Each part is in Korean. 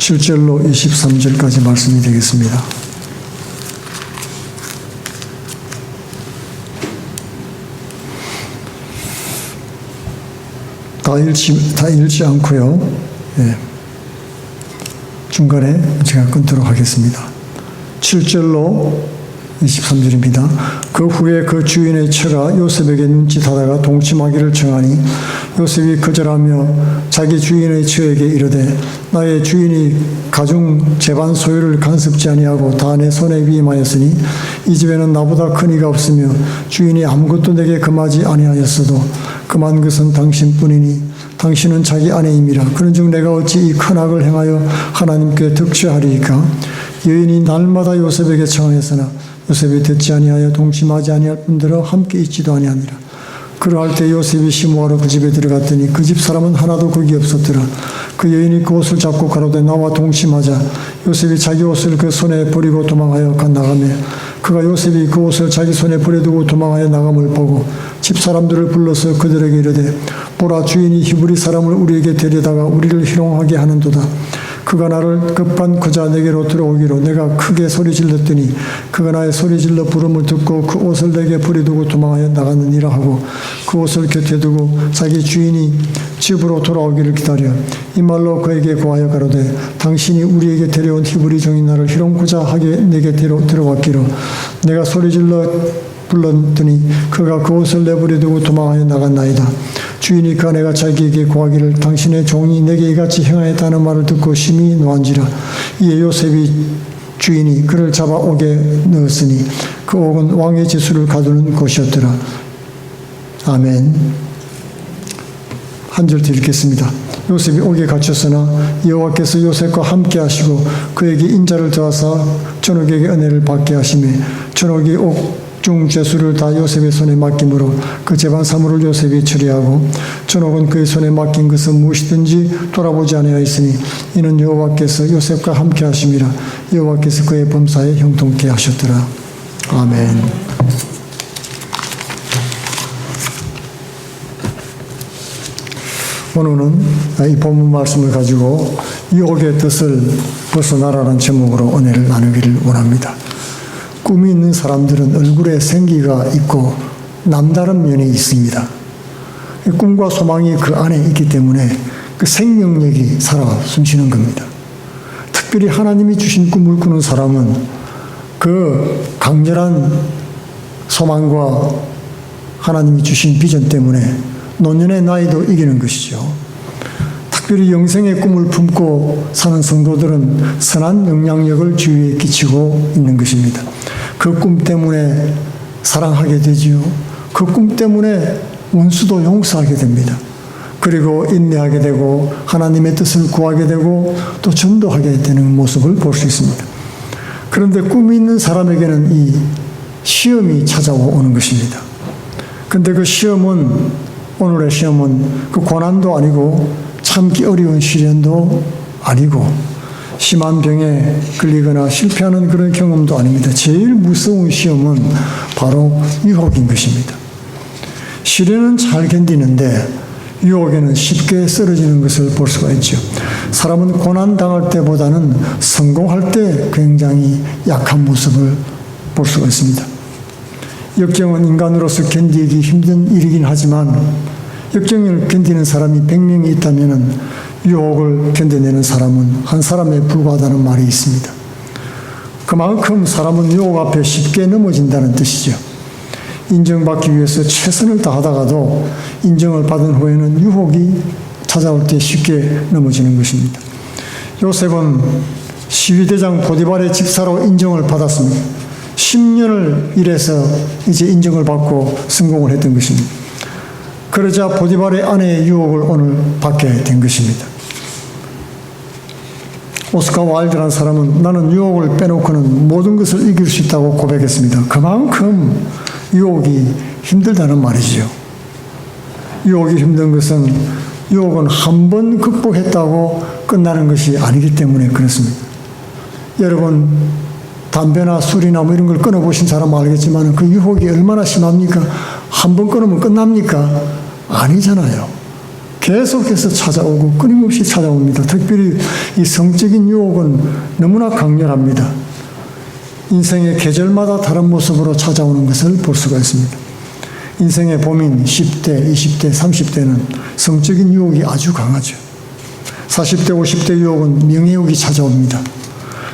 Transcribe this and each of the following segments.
7절로 23절까지 말씀이 되겠습니다. 다 읽지, 다 읽지 않고요. 예. 중간에 제가 끊도록 하겠습니다. 7절로 23절입니다. 그 후에 그 주인의 처가 요셉에게 눈짓하다가 동침하기를 청하니 요셉이 거절하며 자기 주인의 처에게 이르되 나의 주인이 가중 재반 소유를 간섭지 아니하고 다 내 손에 위임하였으니 이 집에는 나보다 큰 이가 없으며 주인이 아무것도 내게 금하지 아니하였어도 금한 것은 당신뿐이니 당신은 자기 아내임이라. 그런즉 내가 어찌 이 큰 악을 행하여 하나님께 득죄하리이까? 여인이 날마다 요셉에게 청하였으나 요셉이 듣지 아니하여 동침하지 아니할 뿐더러 함께 있지도 아니하니라 그러할 때 요셉이 시모하러 그 집에 들어갔더니 그 집 사람은 하나도 거기 없었더라. 그 여인이 그 옷을 잡고 가로되 나와 동침하자. 요셉이 자기 옷을 그 손에 버리고 도망하여 나가며 그가 요셉이 그 옷을 자기 손에 버려두고 도망하여 나감을 보고 집 사람들을 불러서 그들에게 이르되 보라 주인이 히브리 사람을 우리에게 데려다가 우리를 희롱하게 하는도다 그가 나를 급한 그자 내게로 들어오기로 내가 크게 소리 질렀더니 그가 나의 소리 질러 부름을 듣고 그 옷을 내게 버려두고 도망하여 나갔느니라 하고 그 옷을 곁에 두고 자기 주인이 집으로 돌아오기를 기다려 이 말로 그에게 고하여 가로되 당신이 우리에게 데려온 히브리 종인 나를 희롱고자 하게 내게 데려 들어왔기로 내가 소리 질러 불렀더니 그가 그 옷을 내버려두고 도망하여 나갔나이다. 주인이 그 아내가 자기에게 고하기를 당신의 종이 내게 이같이 행하였다는 말을 듣고 심히 노한지라 이에 요셉이 주인이 그를 잡아 옥에 넣었으니 그 옥은 왕의 지수를 가두는 곳이었더라. 아멘. 한절더 읽겠습니다. 요셉이 옥에 갇혔으나 여호와께서 요셉과 함께 하시고 그에게 인자를 더하사 전옥에게 은혜를 받게 하심에 전옥이 옥 중 죄수를 다 요셉의 손에 맡김으로 그 재반 사물을 요셉이 처리하고 전옥은 그의 손에 맡긴 것은 무엇이든지 돌아보지 아니하였으니 이는 여호와께서 요셉과 함께 하심이라 여호와께서 그의 범사에 형통케 하셨더라. 아멘. 오늘은 이 본문 말씀을 가지고 유혹의 뜻을 벗어나라는 제목으로 은혜를 나누기를 원합니다. 꿈이 있는 사람들은 얼굴에 생기가 있고 남다른 면이 있습니다. 이 꿈과 소망이 그 안에 있기 때문에 그 생명력이 살아 숨쉬는 겁니다. 특별히 하나님이 주신 꿈을 꾸는 사람은 그 강렬한 소망과 하나님이 주신 비전 때문에 노년의 나이도 이기는 것이죠. 특별히 영생의 꿈을 품고 사는 성도들은 선한 영향력을 주위에 끼치고 있는 것입니다. 그 꿈 때문에 사랑하게 되지요. 그 꿈 때문에 원수도 용서하게 됩니다. 그리고 인내하게 되고 하나님의 뜻을 구하게 되고 또 전도하게 되는 모습을 볼 수 있습니다. 그런데 꿈이 있는 사람에게는 이 시험이 찾아오는 것입니다. 근데 그 시험은 오늘의 시험은 그 고난도 아니고 참기 어려운 시련도 아니고 심한 병에 걸리거나 실패하는 그런 경험도 아닙니다. 제일 무서운 시험은 바로 유혹인 것입니다. 시련은 잘 견디는데 유혹에는 쉽게 쓰러지는 것을 볼 수가 있죠. 사람은 고난 당할 때보다는 성공할 때 굉장히 약한 모습을 볼 수가 있습니다. 역경은 인간으로서 견디기 힘든 일이긴 하지만 역경을 견디는 사람이 100명이 있다면 유혹을 견뎌내는 사람은 한 사람에 불과하다는 말이 있습니다. 그만큼 사람은 유혹 앞에 쉽게 넘어진다는 뜻이죠. 인정받기 위해서 최선을 다하다가도 인정을 받은 후에는 유혹이 찾아올 때 쉽게 넘어지는 것입니다. 요셉은 시위대장 보디발의 집사로 인정을 받았습니다. 10년을 일해서 이제 인정을 받고 성공을 했던 것입니다. 그러자 보디발의 아내의 유혹을 오늘 받게 된 것입니다. 오스카 와일드라는 사람은 나는 유혹을 빼놓고는 모든 것을 이길 수 있다고 고백했습니다. 그만큼 유혹이 힘들다는 말이지요. 유혹이 힘든 것은 유혹은 한 번 극복했다고 끝나는 것이 아니기 때문에 그렇습니다. 여러분 담배나 술이나 뭐 이런 걸 끊어보신 사람 알겠지만 그 유혹이 얼마나 심합니까? 한 번 끊으면 끝납니까? 아니잖아요. 계속해서 찾아오고 끊임없이 찾아옵니다. 특별히 이 성적인 유혹은 너무나 강렬합니다. 인생의 계절마다 다른 모습으로 찾아오는 것을 볼 수가 있습니다. 인생의 봄인 10대, 20대, 30대는 성적인 유혹이 아주 강하죠. 40대, 50대 유혹은 명예욕이 찾아옵니다.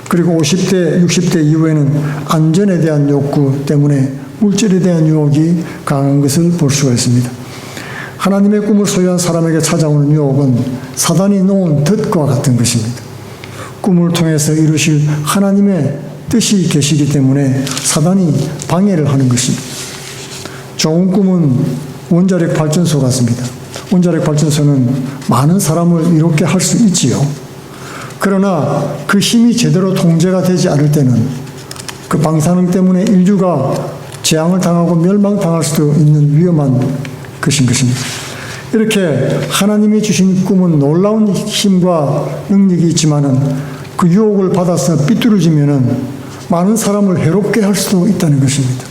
그리고 50대, 60대 이후에는 안전에 대한 욕구 때문에 물질에 대한 유혹이 강한 것을 볼 수가 있습니다. 하나님의 꿈을 소유한 사람에게 찾아오는 유혹은 사단이 놓은 덫과 같은 것입니다. 꿈을 통해서 이루실 하나님의 뜻이 계시기 때문에 사단이 방해를 하는 것입니다. 좋은 꿈은 원자력 발전소 같습니다. 원자력 발전소는 많은 사람을 이롭게 할 수 있지요. 그러나 그 힘이 제대로 통제가 되지 않을 때는 그 방사능 때문에 인류가 재앙을 당하고 멸망당할 수도 있는 위험한 것인 것입니다. 이렇게 하나님이 주신 꿈은 놀라운 힘과 능력이 있지만은 그 유혹을 받아서 삐뚤어지면은 많은 사람을 해롭게 할 수도 있다는 것입니다.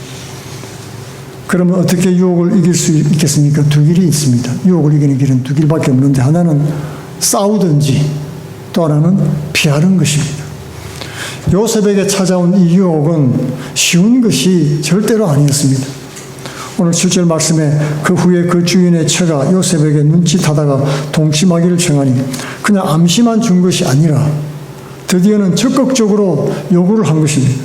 그러면 어떻게 유혹을 이길 수 있겠습니까? 두 길이 있습니다. 유혹을 이기는 길은 두 길밖에 없는데 하나는 싸우든지 또 하나는 피하는 것입니다. 요셉에게 찾아온 이 유혹은 쉬운 것이 절대로 아니었습니다. 오늘 7절 말씀에 그 후에 그 주인의 처가 요셉에게 눈짓하다가 동침하기를 청하니 그냥 암시만 준 것이 아니라 드디어는 적극적으로 요구를 한 것입니다.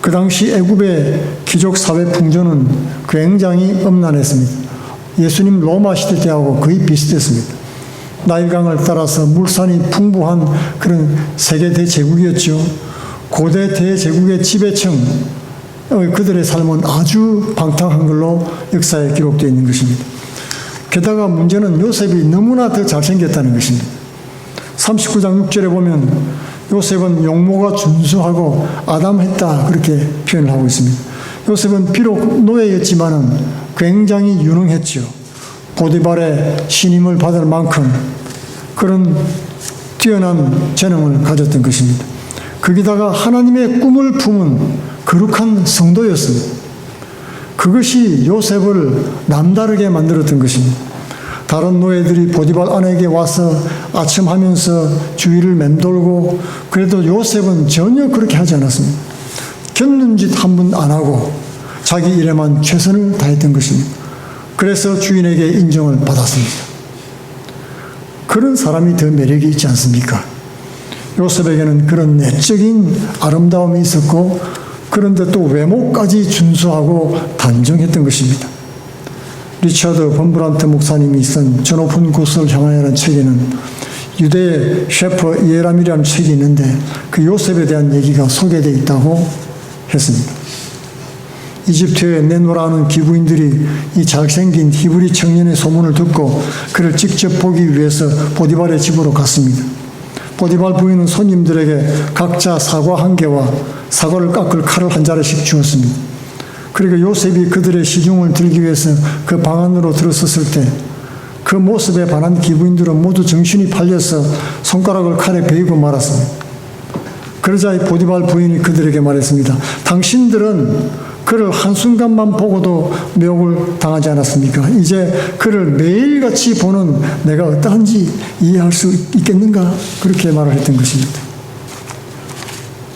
그 당시 애굽의 귀족 사회 풍조는 굉장히 엄난했습니다. 예수님 로마 시대 때하고 거의 비슷했습니다. 나일강을 따라서 물산이 풍부한 그런 세계 대제국이었죠. 고대 대제국의 지배층, 어, 그들의 삶은 아주 방탕한 걸로 역사에 기록되어 있는 것입니다. 게다가 문제는 요셉이 너무나 더 잘생겼다는 것입니다. 39장 6절에 보면 요셉은 용모가 준수하고 아담했다 그렇게 표현을 하고 있습니다. 요셉은 비록 노예였지만은 굉장히 유능했죠. 보디발의 신임을 받을 만큼 그런 뛰어난 재능을 가졌던 것입니다. 거기다가 하나님의 꿈을 품은 거룩한 성도였습니다. 그것이 요셉을 남다르게 만들었던 것입니다. 다른 노예들이 보디발 아내에게 와서 아첨하면서 주위를 맴돌고 그래도 요셉은 전혀 그렇게 하지 않았습니다. 겪는 짓 한 번 안 하고 자기 일에만 최선을 다했던 것입니다. 그래서 주인에게 인정을 받았습니다. 그런 사람이 더 매력이 있지 않습니까? 요셉에게는 그런 내적인 아름다움이 있었고 그런데 또 외모까지 준수하고 단정했던 것입니다. 리처드 범브란트 목사님이 쓴 저 높은 곳을 향하여라는 책에는 유대의 셰퍼 이에람이라는 책이 있는데 그 요셉에 대한 얘기가 소개되어 있다고 했습니다. 이집트에 내노라는 기부인들이 이 잘생긴 히브리 청년의 소문을 듣고 그를 직접 보기 위해서 보디발의 집으로 갔습니다. 보디발 부인은 손님들에게 각자 사과 한 개와 사과를 깎을 칼을 한 자루씩 주었습니다. 그리고 요셉이 그들의 시중을 들기 위해서 그 방 안으로 들어섰을 때 그 모습에 반한 기부인들은 모두 정신이 팔려서 손가락을 칼에 베이고 말았습니다. 그러자 이 보디발 부인이 그들에게 말했습니다. 당신들은 그를 한순간만 보고도 매혹을 당하지 않았습니까? 이제 그를 매일같이 보는 내가 어떠한지 이해할 수 있겠는가? 그렇게 말을 했던 것입니다.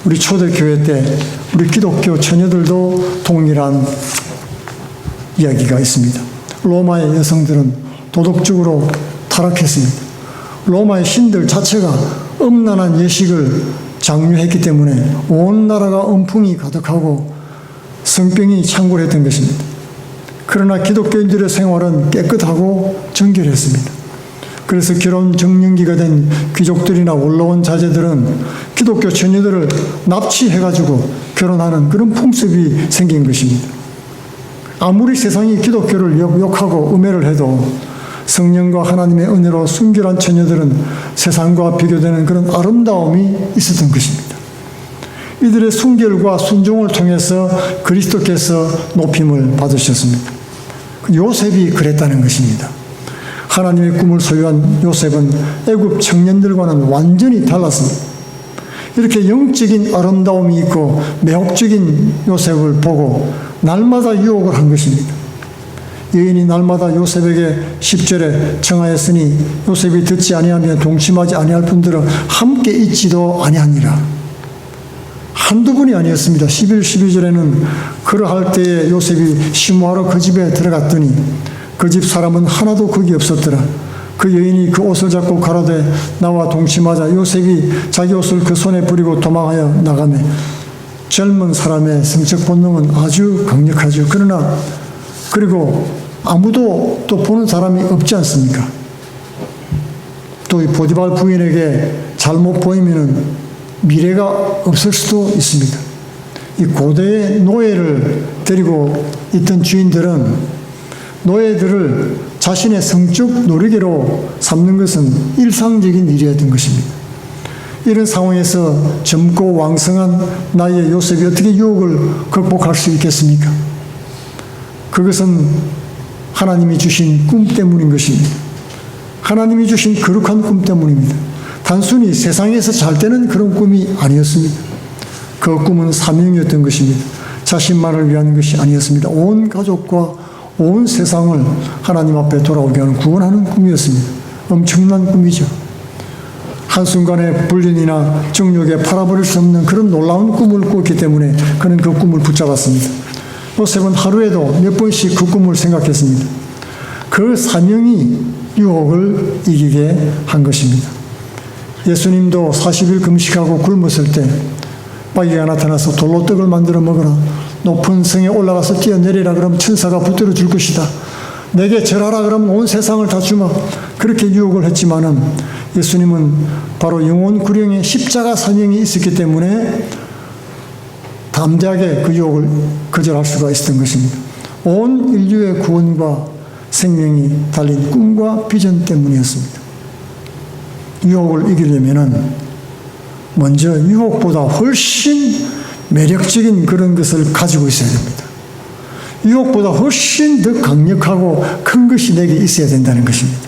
우리 초대교회 때 우리 기독교 처녀들도 동일한 이야기가 있습니다. 로마의 여성들은 도덕적으로 타락했습니다. 로마의 신들 자체가 엄난한 예식을 장려했기 때문에 온 나라가 엄풍이 가득하고 성병이 창궐했던 것입니다. 그러나 기독교인들의 생활은 깨끗하고 정결했습니다. 그래서 결혼 정년기가 된 귀족들이나 올라온 자제들은 기독교 처녀들을 납치해가지고 결혼하는 그런 풍습이 생긴 것입니다. 아무리 세상이 기독교를 욕하고 음해를 해도 성령과 하나님의 은혜로 순결한 처녀들은 세상과 비교되는 그런 아름다움이 있었던 것입니다. 이들의 순결과 순종을 통해서 그리스도께서 높임을 받으셨습니다. 요셉이 그랬다는 것입니다. 하나님의 꿈을 소유한 요셉은 애굽 청년들과는 완전히 달랐습니다. 이렇게 영적인 아름다움이 있고 매혹적인 요셉을 보고 날마다 유혹을 한 것입니다. 여인이 날마다 요셉에게 10절에 청하였으니 요셉이 듣지 아니하며 동침하지 아니할 분들은 함께 있지도 아니하니라. 한두 분이 아니었습니다. 11, 12절에는 그러할 때에 요셉이 시무하러 그 집에 들어갔더니 그 집 사람은 하나도 거기 없었더라. 그 여인이 그 옷을 잡고 가로되 나와 동침하자 요셉이 자기 옷을 그 손에 뿌리고 도망하여 나가매 젊은 사람의 성적 본능은 아주 강력하죠. 그러나 그리고 아무도 또 보는 사람이 없지 않습니까? 또 이 보디발 부인에게 잘못 보이면은 미래가 없을 수도 있습니다. 이 고대의 노예를 데리고 있던 주인들은 노예들을 자신의 성적 노리개로 삼는 것은 일상적인 일이었던 것입니다. 이런 상황에서 젊고 왕성한 나이의 요셉이 어떻게 유혹을 극복할 수 있겠습니까? 그것은 하나님이 주신 꿈 때문인 것입니다. 하나님이 주신 거룩한 꿈 때문입니다. 단순히 세상에서 잘 되는 그런 꿈이 아니었습니다. 그 꿈은 사명이었던 것입니다. 자신만을 위한 것이 아니었습니다. 온 가족과 온 세상을 하나님 앞에 돌아오게 하는 구원하는 꿈이었습니다. 엄청난 꿈이죠. 한순간에 불륜이나 정욕에 팔아버릴 수 없는 그런 놀라운 꿈을 꿨기 때문에 그는 그 꿈을 붙잡았습니다. 요셉은 하루에도 몇 번씩 그 꿈을 생각했습니다. 그 사명이 유혹을 이기게 한 것입니다. 예수님도 40일 금식하고 굶었을 때 마귀가 나타나서 돌로 떡을 만들어 먹어라. 높은 성에 올라가서 뛰어내리라 그러면 천사가 붙들어 줄 것이다. 내게 절하라 그러면 온 세상을 다 주마. 그렇게 유혹을 했지만은 예수님은 바로 영혼 구령의 십자가 사명이 있었기 때문에 담대하게 그 유혹을 거절할 수가 있었던 것입니다. 온 인류의 구원과 생명이 달린 꿈과 비전 때문이었습니다. 유혹을 이기려면은 먼저 유혹보다 훨씬 매력적인 그런 것을 가지고 있어야 됩니다. 유혹보다 훨씬 더 강력하고 큰 것이 내게 있어야 된다는 것입니다.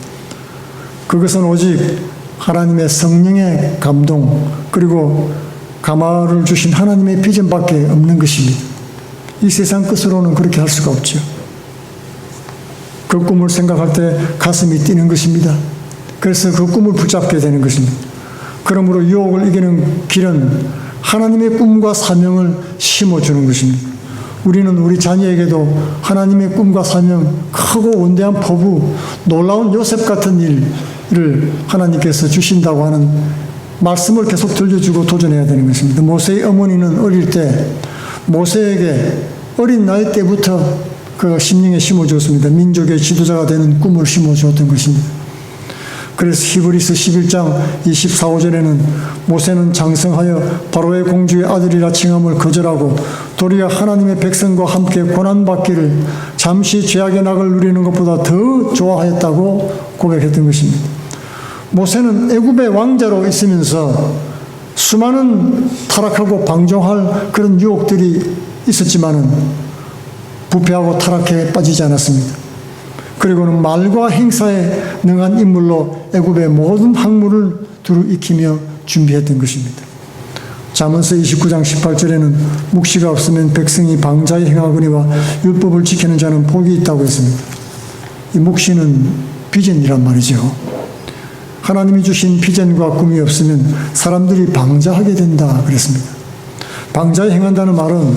그것은 오직 하나님의 성령의 감동 그리고 가마를 주신 하나님의 비전밖에 없는 것입니다. 이 세상 끝으로는 그렇게 할 수가 없죠. 그 꿈을 생각할 때 가슴이 뛰는 것입니다. 그래서 그 꿈을 붙잡게 되는 것입니다. 그러므로 유혹을 이기는 길은 하나님의 꿈과 사명을 심어주는 것입니다. 우리는 우리 자녀에게도 하나님의 꿈과 사명, 크고 원대한 포부, 놀라운 요셉 같은 일을 하나님께서 주신다고 하는 말씀을 계속 들려주고 도전해야 되는 것입니다. 모세의 어머니는 어릴 때 모세에게 어린 나이 때부터 그 심령에 심어주었습니다. 민족의 지도자가 되는 꿈을 심어주었던 것입니다. 그래서 히브리스 11장 24, 5절에는 모세는 장성하여 바로의 공주의 아들이라 칭함을 거절하고 도리어 하나님의 백성과 함께 고난받기를 잠시 죄악의 낙을 누리는 것보다 더 좋아하였다고 고백했던 것입니다. 모세는 애굽의 왕자로 있으면서 수많은 타락하고 방종할 그런 유혹들이 있었지만은 부패하고 타락해 빠지지 않았습니다. 그리고는 말과 행사에 능한 인물로 애굽의 모든 학문을 두루 익히며 준비했던 것입니다. 잠언서 29장 18절에는 묵시가 없으면 백성이 방자에 행하거니와 율법을 지키는 자는 복이 있다고 했습니다. 이 묵시는 비전이란 말이죠. 하나님이 주신 비전과 꿈이 없으면 사람들이 방자하게 된다 그랬습니다. 방자에 행한다는 말은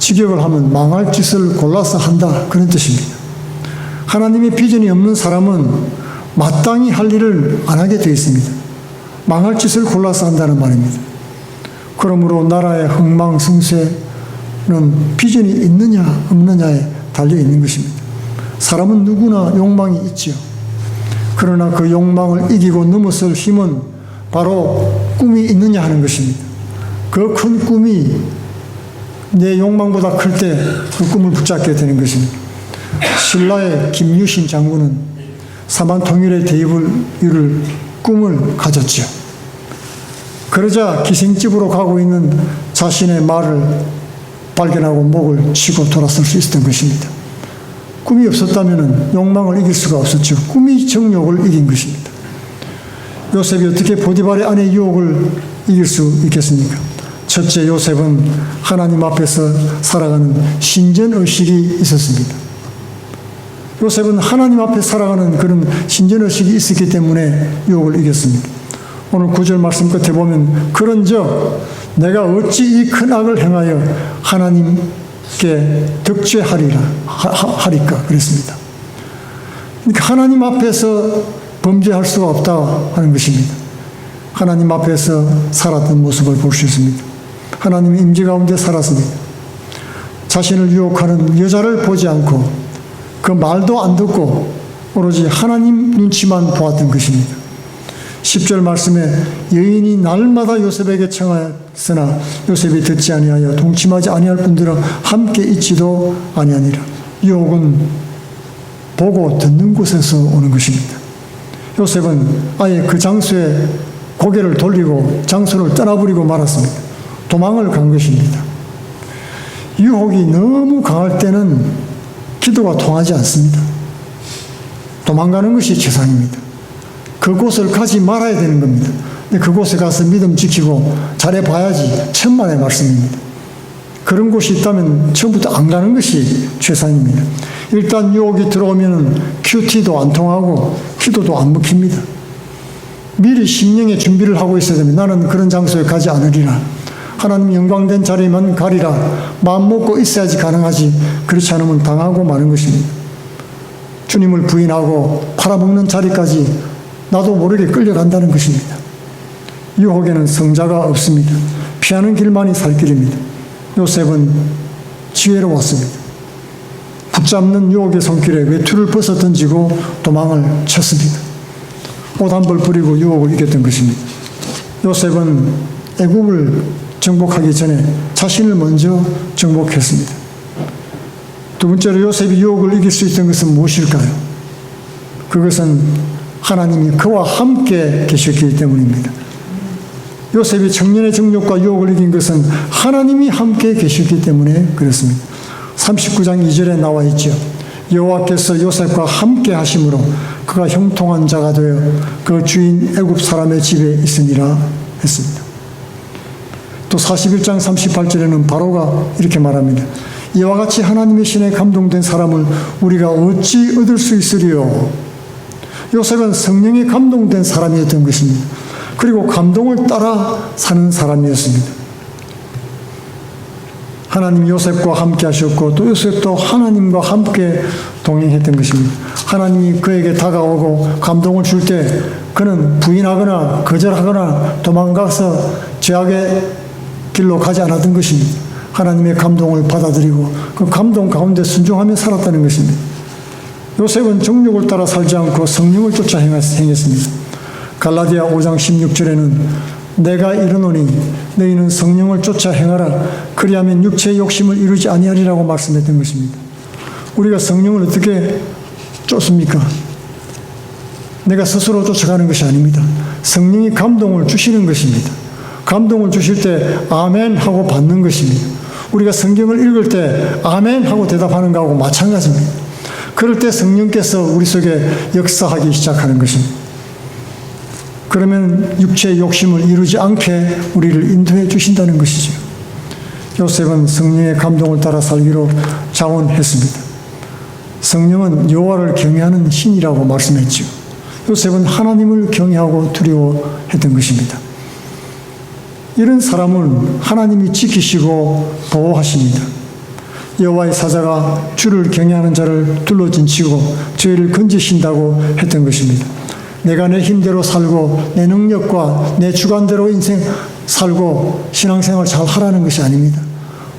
직역을 하면 망할 짓을 골라서 한다 그런 뜻입니다. 하나님의 비전이 없는 사람은 마땅히 할 일을 안 하게 되어 있습니다. 망할 짓을 골라서 한다는 말입니다. 그러므로 나라의 흥망성쇠는 비전이 있느냐 없느냐에 달려 있는 것입니다. 사람은 누구나 욕망이 있지요. 그러나 그 욕망을 이기고 넘어설 힘은 바로 꿈이 있느냐 하는 것입니다. 그 큰 꿈이 내 욕망보다 클 때 그 꿈을 붙잡게 되는 것입니다. 신라의 김유신 장군은 사만 통일의 대입을 이룰 꿈을 가졌죠. 그러자 기생집으로 가고 있는 자신의 말을 발견하고 목을 치고 돌아설 수 있었던 것입니다. 꿈이 없었다면 욕망을 이길 수가 없었죠. 꿈이 정욕을 이긴 것입니다. 요셉이 어떻게 보디발의 아내 유혹을 이길 수 있겠습니까? 첫째 요셉은 하나님 앞에서 살아가는 신전 의식이 있었습니다. 요셉은 하나님 앞에 살아가는 그런 신전의식이 있었기 때문에 유혹을 이겼습니다. 오늘 구절 말씀 끝에 보면 그런 저 내가 어찌 이 큰 악을 행하여 하나님께 덕죄하리라 하- 하- 하리까 그랬습니다. 그러니까 하나님 앞에서 범죄할 수가 없다 하는 것입니다. 하나님 앞에서 살았던 모습을 볼 수 있습니다. 하나님의 임재 가운데 살았습니다. 자신을 유혹하는 여자를 보지 않고 그 말도 안 듣고 오로지 하나님 눈치만 보았던 것입니다. 10절 말씀에 여인이 날마다 요셉에게 청하였으나 요셉이 듣지 아니하여 동침하지 아니할 분들은 함께 있지도 아니하니라. 유혹은 보고 듣는 곳에서 오는 것입니다. 요셉은 아예 그 장소에 고개를 돌리고 장소를 떠나버리고 말았습니다. 도망을 간 것입니다. 유혹이 너무 강할 때는 기도가 통하지 않습니다. 도망가는 것이 최상입니다. 그곳을 가지 말아야 되는 겁니다. 근데 그곳에 가서 믿음 지키고 잘해봐야지 천만의 말씀입니다. 그런 곳이 있다면 처음부터 안 가는 것이 최상입니다. 일단 유혹이 들어오면 큐티도 안 통하고 기도도 안 먹힙니다. 미리 심령의 준비를 하고 있어야 됩니다. 나는 그런 장소에 가지 않으리라. 하나님 영광된 자리만 가리라. 마음 먹고 있어야지 가능하지. 그렇지 않으면 당하고 마는 것입니다. 주님을 부인하고 팔아먹는 자리까지 나도 모르게 끌려간다는 것입니다. 유혹에는 성자가 없습니다. 피하는 길만이 살 길입니다. 요셉은 지혜로웠습니다. 붙잡는 유혹의 손길에 외투를 벗어 던지고 도망을 쳤습니다. 옷 한 벌 뿌리고 유혹을 이겼던 것입니다. 요셉은 애굽을 정복하기 전에 자신을 먼저 정복했습니다. 두 번째로 요셉이 유혹을 이길 수 있던 것은 무엇일까요? 그것은 하나님이 그와 함께 계셨기 때문입니다. 요셉이 청년의 정욕과 유혹을 이긴 것은 하나님이 함께 계셨기 때문에 그렇습니다. 39장 2절에 나와 있죠. 여호와께서 요셉과 함께 하심으로 그가 형통한 자가 되어 그 주인 애굽 사람의 집에 있으니라 했습니다. 또 41장 38절에는 바로가 이렇게 말합니다. 이와 같이 하나님의 신에 감동된 사람을 우리가 어찌 얻을 수 있으리요? 요셉은 성령에 감동된 사람이었던 것입니다. 그리고 감동을 따라 사는 사람이었습니다. 하나님 요셉과 함께 하셨고 또 요셉도 하나님과 함께 동행했던 것입니다. 하나님이 그에게 다가오고 감동을 줄 때 그는 부인하거나 거절하거나 도망가서 죄악의 길로 가지 않았던 것입니다. 하나님의 감동을 받아들이고 그 감동 가운데 순종하며 살았다는 것입니다. 요셉은 정욕을 따라 살지 않고 성령을 쫓아 행했습니다. 갈라디아 5장 16절에는 내가 이르노니 너희는 성령을 쫓아 행하라 그리하면 육체의 욕심을 이루지 아니하리라고 말씀했던 것입니다. 우리가 성령을 어떻게 쫓습니까? 내가 스스로 쫓아가는 것이 아닙니다. 성령이 감동을 주시는 것입니다. 감동을 주실 때 아멘 하고 받는 것입니다. 우리가 성경을 읽을 때 아멘 하고 대답하는 것하고 마찬가지입니다. 그럴 때 성령께서 우리 속에 역사하기 시작하는 것입니다. 그러면 육체의 욕심을 이루지 않게 우리를 인도해 주신다는 것이죠. 요셉은 성령의 감동을 따라 살기로 자원했습니다. 성령은 여호와를 경외하는 신이라고 말씀했죠. 요셉은 하나님을 경외하고 두려워했던 것입니다. 이런 사람은 하나님이 지키시고 보호하십니다. 여호와의 사자가 주를 경외하는 자를 둘러진치고 죄를 건지신다고 했던 것입니다. 내가 내 힘대로 살고 내 능력과 내 주관대로 인생 살고 신앙생활 잘 하라는 것이 아닙니다.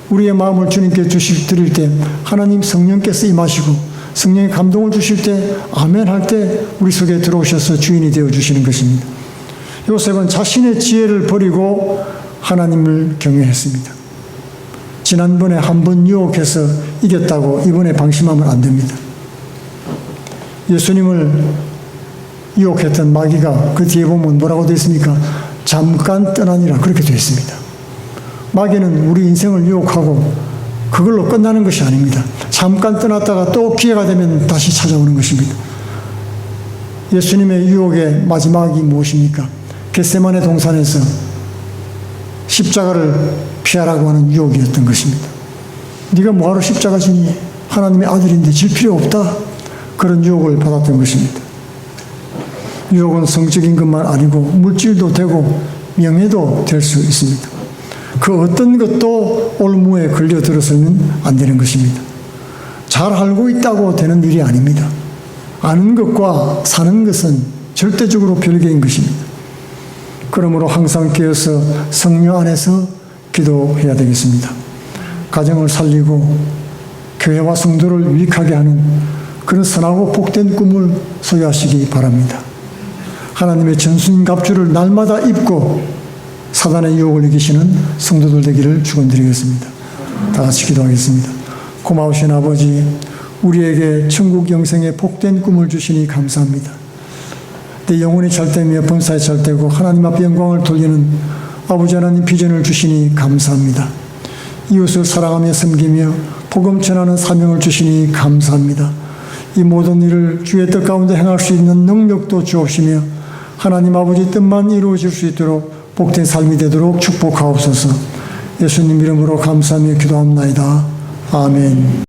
우리의 마음을 주님께 주실 드릴 때 하나님 성령께서 임하시고 성령의 감동을 주실 때 아멘 할 때 우리 속에 들어오셔서 주인이 되어 주시는 것입니다. 요셉은 자신의 지혜를 버리고 하나님을 경외했습니다. 지난번에 한 번 유혹해서 이겼다고 이번에 방심하면 안 됩니다. 예수님을 유혹했던 마귀가 그 뒤에 보면 뭐라고 되어 있습니까? 잠깐 떠나니라 그렇게 되어 있습니다. 마귀는 우리 인생을 유혹하고 그걸로 끝나는 것이 아닙니다. 잠깐 떠났다가 또 기회가 되면 다시 찾아오는 것입니다. 예수님의 유혹의 마지막이 무엇입니까? 겟세만의 동산에서 십자가를 피하라고 하는 유혹이었던 것입니다. 네가 뭐하러 십자가 지니? 하나님의 아들인데 질 필요 없다. 그런 유혹을 받았던 것입니다. 유혹은 성적인 것만 아니고 물질도 되고 명예도 될 수 있습니다. 그 어떤 것도 올무에 걸려 들어서는 안 되는 것입니다. 잘 알고 있다고 되는 일이 아닙니다. 아는 것과 사는 것은 절대적으로 별개인 것입니다. 그러므로 항상 깨어서 성령 안에서 기도해야 되겠습니다. 가정을 살리고 교회와 성도를 유익하게 하는 그런 선하고 복된 꿈을 소유하시기 바랍니다. 하나님의 전수인 갑주를 날마다 입고 사단의 유혹을 이기시는 성도들 되기를 축원드리겠습니다. 다 같이 기도하겠습니다. 고마우신 아버지, 우리에게 천국 영생의 복된 꿈을 주시니 감사합니다. 내 영혼이 잘되며 범사에 잘되고 하나님 앞에 영광을 돌리는 아버지 하나님 비전을 주시니 감사합니다. 이웃을 사랑하며 섬기며 복음 전하는 사명을 주시니 감사합니다. 이 모든 일을 주의 뜻 가운데 행할 수 있는 능력도 주옵시며 하나님 아버지 뜻만 이루어질 수 있도록 복된 삶이 되도록 축복하옵소서. 예수님 이름으로 감사하며 기도합나이다. 아멘.